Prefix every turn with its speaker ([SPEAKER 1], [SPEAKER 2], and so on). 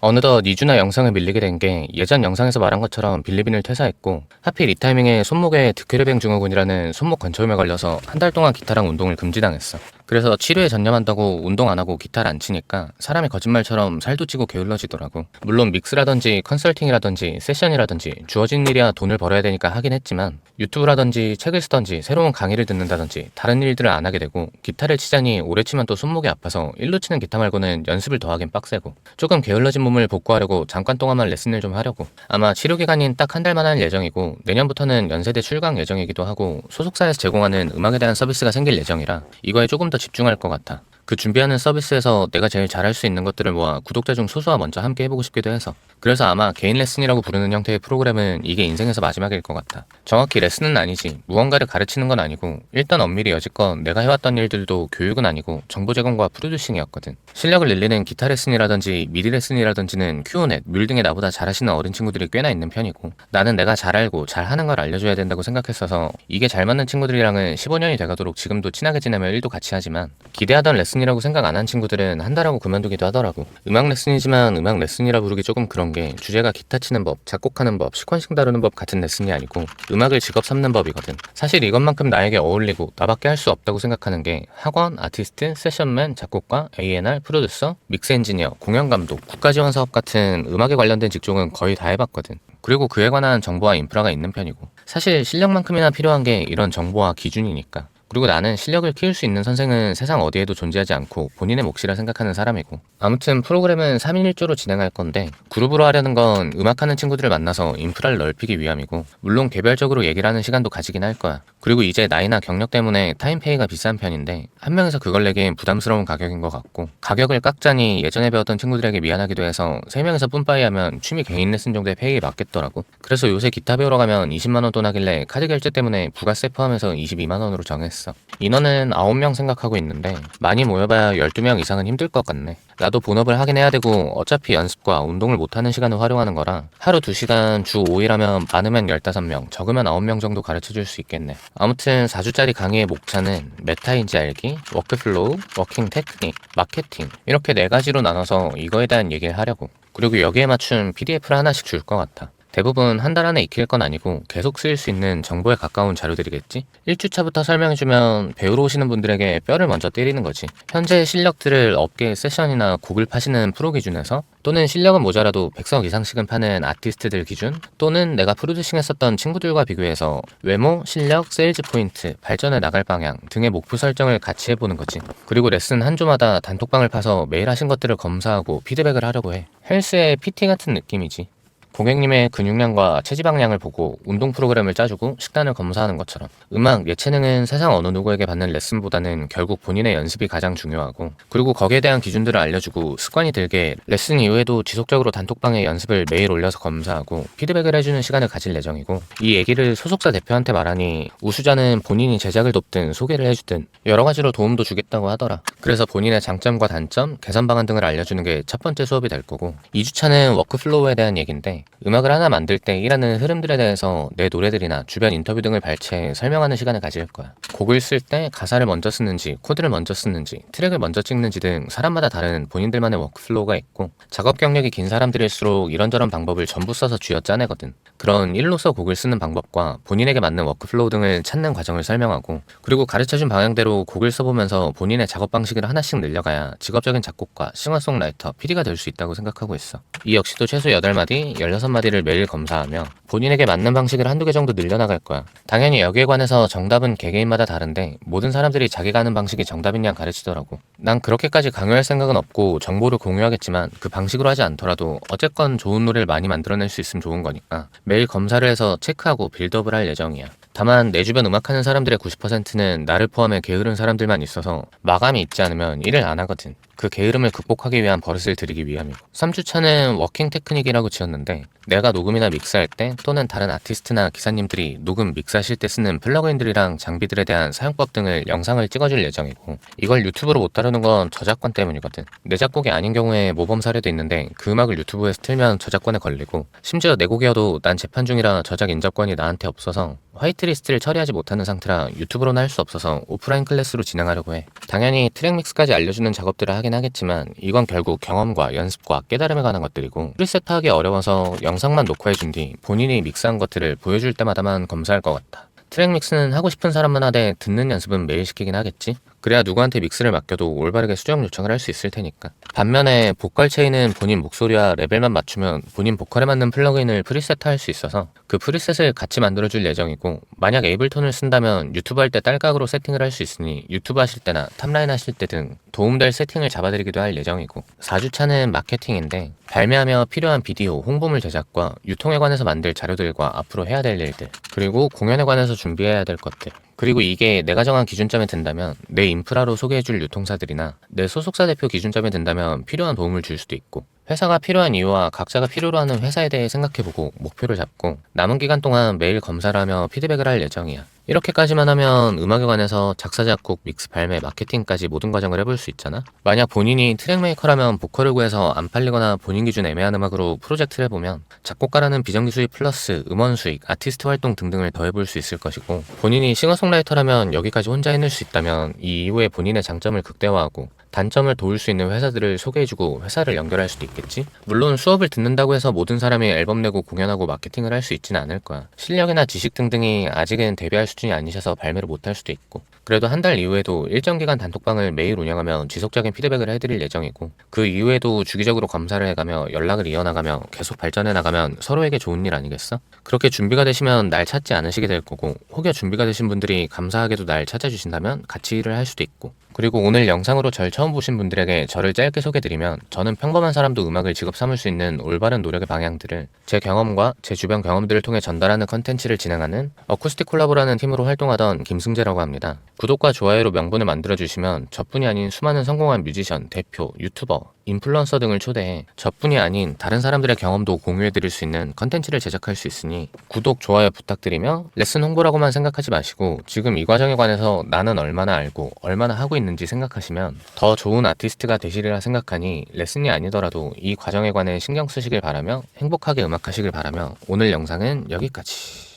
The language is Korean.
[SPEAKER 1] 어느덧 2주나 영상을 밀리게 된 게 예전 영상에서 말한 것처럼 빌리빈을 퇴사했고 하필 이 타이밍에 손목에 득회뢰병 증후군이라는 손목 건초염에 걸려서 한 달 동안 기타랑 운동을 금지당했어. 그래서 치료에 전념한다고 운동 안 하고 기타를 안 치니까 사람이 거짓말처럼 살도 찌고 게을러지더라고. 물론 믹스라든지 컨설팅이라든지 세션이라든지 주어진 일이야 돈을 벌어야 되니까 하긴 했지만 유튜브라든지 책을 쓰던지 새로운 강의를 듣는다든지 다른 일들을 안 하게 되고 기타를 치자니 오래 치면 또 손목이 아파서 일로 치는 기타 말고는 연습을 더 하긴 빡세고 조금 게을러진 몸을 복구하려고 잠깐 동안만 레슨을 좀 하려고 아마 치료 기간인 딱 한 달만 할 예정이고 내년부터는 연세대 출강 예정이기도 하고 소속사에서 제공하는 음악에 대한 서비스가 생길 예정이라 이거에 조금 더 집중할 것 같아. 그 준비하는 서비스에서 내가 제일 잘할 수 있는 것들을 모아 구독자 중 소수와 먼저 함께 해보고 싶기도 해서. 그래서 아마 개인 레슨이라고 부르는 형태의 프로그램은 이게 인생에서 마지막일 것 같아. 정확히 레슨은 아니지. 무언가를 가르치는 건 아니고 일단 엄밀히 여지껏 내가 해왔던 일들도 교육은 아니고 정보 제공과 프로듀싱이었거든. 실력을 늘리는 기타 레슨이라든지 미디 레슨이라든지는 큐오넷, 뮬 등의 나보다 잘하시는 어린 친구들이 꽤나 있는 편이고 나는 내가 잘 알고 잘하는 걸 알려줘야 된다고 생각했어서 이게 잘 맞는 친구들이랑은 15년이 돼가도록 지금도 친하게 지내며 일도 같이 하지만 기대하던 레슨 이라고 생각 안 한 친구들은 한달하고 그만두기도 하더라고. 음악 레슨이지만 음악 레슨이라 부르기 조금 그런 게 주제가 기타 치는 법, 작곡하는 법, 시퀀싱 다루는 법 같은 레슨이 아니고 음악을 직업 삼는 법이거든. 사실 이것만큼 나에게 어울리고 나밖에 할 수 없다고 생각하는 게 학원, 아티스트, 세션맨, 작곡가, A&R, 프로듀서, 믹스 엔지니어, 공연 감독, 국가 지원 사업 같은 음악에 관련된 직종은 거의 다 해봤거든. 그리고 그에 관한 정보와 인프라가 있는 편이고. 사실 실력만큼이나 필요한 게 이런 정보와 기준이니까 그리고 나는 실력을 키울 수 있는 선생은 세상 어디에도 존재하지 않고 본인의 몫이라 생각하는 사람이고. 아무튼 프로그램은 3인 1조로 진행할 건데 그룹으로 하려는 건 음악하는 친구들을 만나서 인프라를 넓히기 위함이고 물론 개별적으로 얘기를 하는 시간도 가지긴 할 거야. 그리고 이제 나이나 경력 때문에 타임페이가 비싼 편인데 한 명에서 그걸 내기엔 부담스러운 가격인 것 같고 가격을 깎자니 예전에 배웠던 친구들에게 미안하기도 해서 3명에서 뿜빠이 하면 취미 개인 레슨 정도의 페이에 맞겠더라고. 그래서 요새 기타 배우러 가면 20만원 돈 하길래 카드 결제 때문에 부가세 포함해서 22만원으로 정 했어 인원은 9명 생각하고 있는데 많이 모여봐야 12명 이상은 힘들 것 같네. 나도 본업을 하긴 해야 되고 어차피 연습과 운동을 못하는 시간을 활용하는 거라 하루 2시간 주 5일 하면 많으면 15명, 적으면 9명 정도 가르쳐 줄 수 있겠네. 아무튼 4주짜리 강의의 목차는 메타인지 알기, 워크플로우, 워킹 테크닉, 마케팅 이렇게 네 가지로 나눠서 이거에 대한 얘기를 하려고. 그리고 여기에 맞춘 PDF를 하나씩 줄 것 같아. 대부분 한 달 안에 익힐 건 아니고 계속 쓰일 수 있는 정보에 가까운 자료들이겠지? 1주차부터 설명해주면 배우러 오시는 분들에게 뼈를 먼저 때리는 거지. 현재 실력들을 업계 세션이나 곡을 파시는 프로 기준에서 또는 실력은 모자라도 100석 이상씩은 파는 아티스트들 기준 또는 내가 프로듀싱 했었던 친구들과 비교해서 외모, 실력, 세일즈 포인트, 발전해 나갈 방향 등의 목표 설정을 같이 해보는 거지. 그리고 레슨 한 주마다 단톡방을 파서 매일 하신 것들을 검사하고 피드백을 하려고 해. 헬스의 PT 같은 느낌이지. 고객님의 근육량과 체지방량을 보고 운동 프로그램을 짜주고 식단을 검사하는 것처럼 음악, 예체능은 세상 어느 누구에게 받는 레슨보다는 결국 본인의 연습이 가장 중요하고 그리고 거기에 대한 기준들을 알려주고 습관이 들게 레슨 이후에도 지속적으로 단톡방에 연습을 매일 올려서 검사하고 피드백을 해주는 시간을 가질 예정이고 이 얘기를 소속사 대표한테 말하니 우수자는 본인이 제작을 돕든 소개를 해주든 여러 가지로 도움도 주겠다고 하더라. 그래서 본인의 장점과 단점, 개선 방안 등을 알려주는 게 첫 번째 수업이 될 거고 2주차는 워크플로우에 대한 얘기인데 음악을 하나 만들 때 일하는 흐름들에 대해서 내 노래들이나 주변 인터뷰 등을 발췌해 설명하는 시간을 가질 거야. 곡을 쓸 때 가사를 먼저 쓰는지, 코드를 먼저 쓰는지, 트랙을 먼저 찍는지 등 사람마다 다른 본인들만의 워크플로우가 있고 작업 경력이 긴 사람들일수록 이런저런 방법을 전부 써서 쥐어 짜내거든. 그런 일로서 곡을 쓰는 방법과 본인에게 맞는 워크플로우 등을 찾는 과정을 설명하고 그리고 가르쳐준 방향대로 곡을 써보면서 본인의 작업 방식을 하나씩 늘려가야 직업적인 작곡가, 싱어송라이터, PD가 될 수 있다고 생각하고 있어. 이 역시도 최소 8마디, 16마디를 매일 검사하며 본인에게 맞는 방식을 한두 개 정도 늘려나갈 거야. 당연히 여기에 관해서 정답은 개개인마다 다른데 모든 사람들이 자기가 하는 방식이 정답인 양 가르치더라고. 난 그렇게까지 강요할 생각은 없고 정보를 공유하겠지만 그 방식으로 하지 않더라도 어쨌건 좋은 노래를 많이 만들어낼 수 있으면 좋은 거니까 매일 검사를 해서 체크하고 빌드업을 할 예정이야. 다만 내 주변 음악하는 사람들의 90%는 나를 포함해 게으른 사람들만 있어서 마감이 있지 않으면 일을 안 하거든. 그 게으름을 극복하기 위한 버릇을 들이기 위함이고 3주차는 워킹 테크닉이라고 지었는데 내가 녹음이나 믹스할 때 또는 다른 아티스트나 기사님들이 녹음 믹스하실 때 쓰는 플러그인들이랑 장비들에 대한 사용법 등을 영상을 찍어줄 예정이고 이걸 유튜브로 못 다루는 건 저작권 때문이거든 내 작곡이 아닌 경우에 모범 사례도 있는데 그 음악을 유튜브에서 틀면 저작권에 걸리고 심지어 내 곡이어도 난 재판 중이라 저작 인접권이 나한테 없어서 화이트 리스트를 처리하지 못하는 상태라 유튜브로는 할 수 없어서 오프라인 클래스로 진행하려고 해. 당연히 트랙 믹스까지 알려주는 작업들을 하긴 하겠지만 이건 결국 경험과 연습과 깨달음에 관한 것들이고 프리셋 하기 어려워서 영상만 녹화해준 뒤 본인이 믹스한 것들을 보여줄 때마다만 검사할 것 같다. 트랙 믹스는 하고 싶은 사람만 하되 듣는 연습은 매일 시키긴 하겠지. 그래야 누구한테 믹스를 맡겨도 올바르게 수정 요청을 할 수 있을 테니까. 반면에 보컬 체인은 본인 목소리와 레벨만 맞추면 본인 보컬에 맞는 플러그인을 프리셋 할수 있어서 그 프리셋을 같이 만들어줄 예정이고 만약 에이블톤을 쓴다면 유튜브 할 때 딸깍으로 세팅을 할 수 있으니 유튜브 하실 때나 탑라인 하실 때 등 도움될 세팅을 잡아드리기도 할 예정이고 4주차는 마케팅인데 발매하며 필요한 비디오, 홍보물 제작과 유통에 관해서 만들 자료들과 앞으로 해야 될 일들 그리고 공연에 관해서 준비해야 될 것들 그리고 이게 내가 정한 기준점에 든다면 내 인프라로 소개해줄 유통사들이나 내 소속사 대표 기준점에 든다면 필요한 도움을 줄 수도 있고 회사가 필요한 이유와 각자가 필요로 하는 회사에 대해 생각해보고 목표를 잡고 남은 기간 동안 매일 검사를 하며 피드백을 할 예정이야. 이렇게까지만 하면 음악에 관해서 작사, 작곡, 믹스, 발매, 마케팅까지 모든 과정을 해볼 수 있잖아? 만약 본인이 트랙 메이커라면 보컬을 구해서 안 팔리거나 본인 기준 애매한 음악으로 프로젝트를 해보면 작곡가라는 비정기 수익 플러스 음원 수익, 아티스트 활동 등등을 더해볼 수 있을 것이고 본인이 싱어송라이터라면 여기까지 혼자 해낼 수 있다면 이 이후에 본인의 장점을 극대화하고 단점을 도울 수 있는 회사들을 소개해주고 회사를 연결할 수도 있겠지? 물론 수업을 듣는다고 해서 모든 사람이 앨범 내고 공연하고 마케팅을 할 수 있지는 않을 거야. 실력이나 지식 등등이 아직은 대비할 수준이 아니셔서 발매를 못할 수도 있고. 그래도 한 달 이후에도 일정 기간 단톡방을 매일 운영하며 지속적인 피드백을 해드릴 예정이고 그 이후에도 주기적으로 검사를 해가며 연락을 이어나가며 계속 발전해 나가면 서로에게 좋은 일 아니겠어? 그렇게 준비가 되시면 날 찾지 않으시게 될 거고 혹여 준비가 되신 분들이 감사하게도 날 찾아주신다면 같이 일을 할 수도 있고 그리고 오늘 영상으로 절 처음 보신 분들에게 저를 짧게 소개드리면 저는 평범한 사람도 음악을 직업 삼을 수 있는 올바른 노력의 방향들을 제 경험과 제 주변 경험들을 통해 전달하는 컨텐츠를 진행하는 어쿠스틱 콜라보라는 팀으로 활동하던 김승재라고 합니다. 구독과 좋아요로 명분을 만들어주시면 저뿐이 아닌 수많은 성공한 뮤지션, 대표, 유튜버, 인플루언서 등을 초대해 저뿐이 아닌 다른 사람들의 경험도 공유해드릴 수 있는 컨텐츠를 제작할 수 있으니 구독, 좋아요 부탁드리며 레슨 홍보라고만 생각하지 마시고 지금 이 과정에 관해서 나는 얼마나 알고 얼마나 하고 있는지 생각하시면 더 좋은 아티스트가 되시리라 생각하니 레슨이 아니더라도 이 과정에 관해 신경 쓰시길 바라며 행복하게 음악하시길 바라며 오늘 영상은 여기까지.